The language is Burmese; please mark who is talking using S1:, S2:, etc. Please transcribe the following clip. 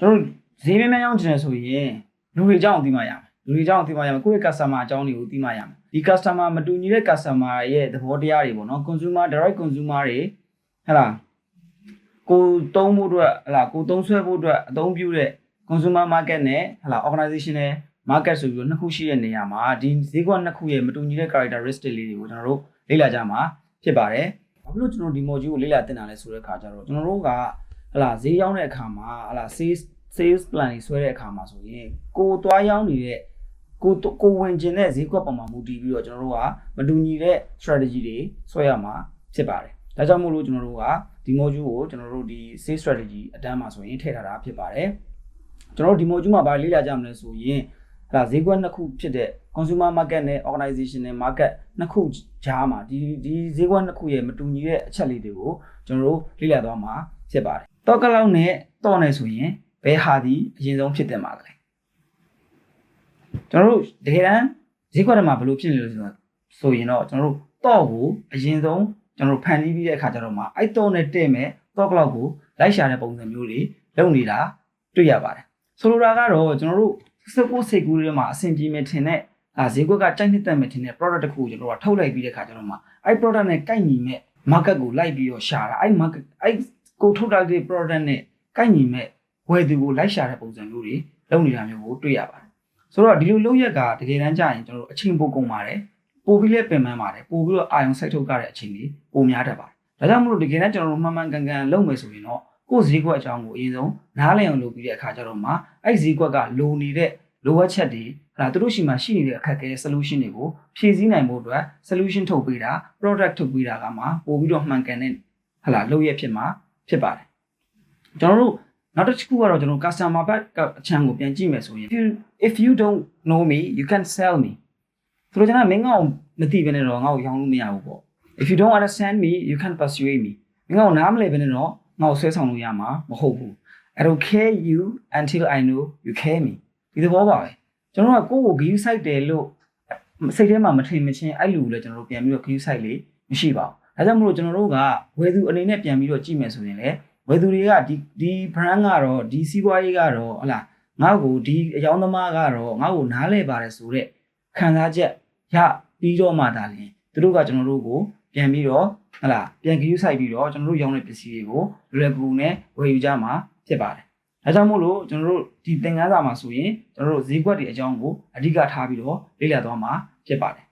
S1: ကျွန်တော်တို့ဈေးများများရောင်းချင်တယ်ဆိုရင်လူတွေအကြောင်းသိမှရမယ်လူတွေအကြောင်းသိမှရမယ်ကိုယ့်ရဲ့ customer အကြောင်းတွေကိုသိမှရမယ်ဒီ customer မတူညီတဲ့ customer ရဲ့သဘောတရားတွေပေါ့နော် consumer direct consumer တွေဟဲ့လားကိုတုံးဖို့အတွက်ဟဲ့လားကိုတုံးဆွဲဖို့အတွက်အသုံးပြုတဲ့ consumer market နဲ့ဟဲ့လား organizational market ဆိုပြီးတော့နှစ်ခုရှိတဲ့နေရာမှာဒီဈေးကွက်နှစ်ခုရဲ့မတူညီတဲ့ characteristic လေးတွေကိုကျွန်တော်တို့လေ့လာကြမှာဖြစ်ပါတယ်ဘာဖြစ်လို့ကျွန်တော်ဒီ module ကိုလေ့လာတင်တာလဲဆိုတဲ့အခါကျတော့ကျွန်တော်တို့က ဟလာဈေးရောက်တဲ့အခါမှာဟလာ sales sales plan တွေဆွဲတဲ့အခါမှာဆိုရင်ကိုသွားရောက်နေတဲ့ကိုကိုဝင်ကျင်တဲ့ဈေးကွက်ပေါ်မှာမူတည်ပြီးတော့ကျွန်တော်တို့ကမတူညီတဲ့ strategy တွေဆွဲရမှာဖြစ်ပါတယ်ဒါကြောင့်မို့လို့ကျွန်တော်တို့ကဒီ module ကိုကျွန်တော်တို့ဒီ sales strategy အတန်းမှာဆိုရင်ထည့်ထားတာဖြစ်ပါတယ်ကျွန်တော်တို့ဒီ module မှာဗာလေ့လာကြမလဲဆိုရင် ဟလာဈေးကွက်နှစ်ခုဖြစ်တဲ့ consumer market နဲ့ organizational market နှစ်ခုကြားမှာဒီဒီဈေးကွက်နှစ်ခုရဲ့မတူညီတဲ့အချက်လေးတွေကိုကျွန်တော်တို့လေ့လာသွားမှာဖြစ်ပါတယ်။တော့ကလောက်နဲ့တော့နေဆိုရင်ဘယ်ဟာဒီအရင်ဆုံးဖြစ်တင်ပါလဲ။ကျွန်တော်တို့တကယ်တမ်းဈေးကွက်ထဲမှာဘယ်လိုဖြစ်နေလို့ဆိုတော့ဆိုရင်တော့ကျွန်တော်တို့တော့ကိုအရင်ဆုံးကျွန်တော်တို့ဖန်တီးပြီးတဲ့အခါကျတော့မှအဲ့တော့နဲ့တဲ့မဲ့တော့ကလောက်ကိုလိုက်ရှာတဲ့ပုံစံမျိုးတွေလုပ်နေတာတွေ့ရပါတယ်။ဆိုလိုတာကတော့ကျွန်တော်တို့ စကုစိတ်ကူးတွေမှာအဆင်ပြေမယ်ထင်တဲ့အာဈေးကွက်ကကြိုက်နှစ်သက်မယ်ထင်တဲ့ product တစ်ခုကိုကျွန်တော်တို့ကထုတ်လိုက်ပြီးတဲ့ခါကျတော့မှအဲ့ product နဲ့ကိုက်ညီမဲ့ market ကိုလိုက်ပြီးတော့ရှာတာအဲ့ market အဲ့ကိုထုတ်လိုက်တဲ့ product နဲ့ကိုက်ညီမဲ့ဝယ်သူကိုလိုက်ရှာတဲ့ပုံစံမျိုးတွေလုပ်နေတာမျိုးကိုတွေ့ရပါတယ်ဆိုတော့ဒီလိုလုပ်ရက်ကတကယ်တမ်းကျရင်ကျွန်တော်တို့အချိန်ပိုကုန်ပါတယ်ပိုပြီးလဲပင်ပန်းပါတယ်ပိုပြီးတော့အာရုံစိုက်ထုတ်ကြတဲ့အချိန်တွေပိုများတတ်ပါတယ်ဒါကြောင့်မလို့တကယ်တမ်းကျွန်တော်တို့မှန်မှန်ကန်ကန်လုပ်မယ်ဆိုရင်တော့ ကိုယ်ဈေးကွက်အကြောင်းကိုအရင်ဆုံးနားလည်အောင်လုပ်ပြီးတဲ့အခါကျတော့မှအဲ့ဈေးကွက်ကလိုနေတဲ့လိုအပ်ချက်တွေအဲ့ဒါသူတို့ရှိမှရှိနေတဲ့အခက်အခဲ solution တွေကိုဖြည့်ဆည်းနိုင်ဖို့အတွက် solution ထုတ်ပေးတာ product ထုတ်ပေးတာကမှပို့ပြီးတော့မှန်ကန်တဲ့ဟလာလုပ်ရဖြစ်မှာဖြစ်ပါတယ်ကျွန်တော်တို့နောက်တစ်ခုကတော့ကျွန်တော် customer back အချမ်းကိုပြန်ကြည့်မယ်ဆိုရင် if you if you don't know me you can sell me ဆိုတော့ကျွန်တော်မင်းငါ့ကိုမသိဘဲနဲ့တော့ငါ့ကိုရောင်းလို့မရဘူးပေါ့ if you don't understand me you can persuade me မင်းငါ့ကိုနားမလည်ဘဲနဲ့တော့ ငါ့ကိုဆွဲဆောင်လို့ရမှာမဟုတ်ဘူး I don't care you until I know you care me ဒီသဘောပါပဲကျွန်တော်ကကိုယ့်ကို view site တယ်လို့စိတ်ထဲမှာမထင်မချင်းအဲ့လူကိုလည်းကျွန်တော်တို့ပြန်ပြီးတော့ view site လေးမရှိပါဘူးဒါကြောင့်မလို့ကျွန်တော်တို့ကဝယ်သူအနေနဲ့ပြန်ပြီးတော့ကြည့်မယ်ဆိုရင်လည်းဝယ်သူတွေကဒီဒီ brand ကတော့ဒီစီးပွားရေးကတော့ဟလာငါ့ကိုဒီအယောင်းသမားကတော့ငါ့ကိုနားလဲပါတယ်ဆိုတော့ခံစားချက်ရပြီးတော့မှဒါလင်သူတို့ကကျွန်တော်တို့ကိုပြန်ပြီးတော့ ဟလာပြန် view site ပြီးတော့ကျွန်တော်တို့ရောင်းတဲ့ပစ္စည်းတွေကိုလွယ်ကူနဲ့ဝယ်ယူကြမှာဖြစ်ပါတယ်ဒါကြောင့်မို့လို့ကျွန်တော်တို့ဒီသင်ခန်းစာမှာဆိုရင်ကျွန်တော်တို့ဈေးကွက်တွေအကြောင်းကိုအဓိကထားပြီးတော့လေ့လာသွားမှာဖြစ်ပါတယ်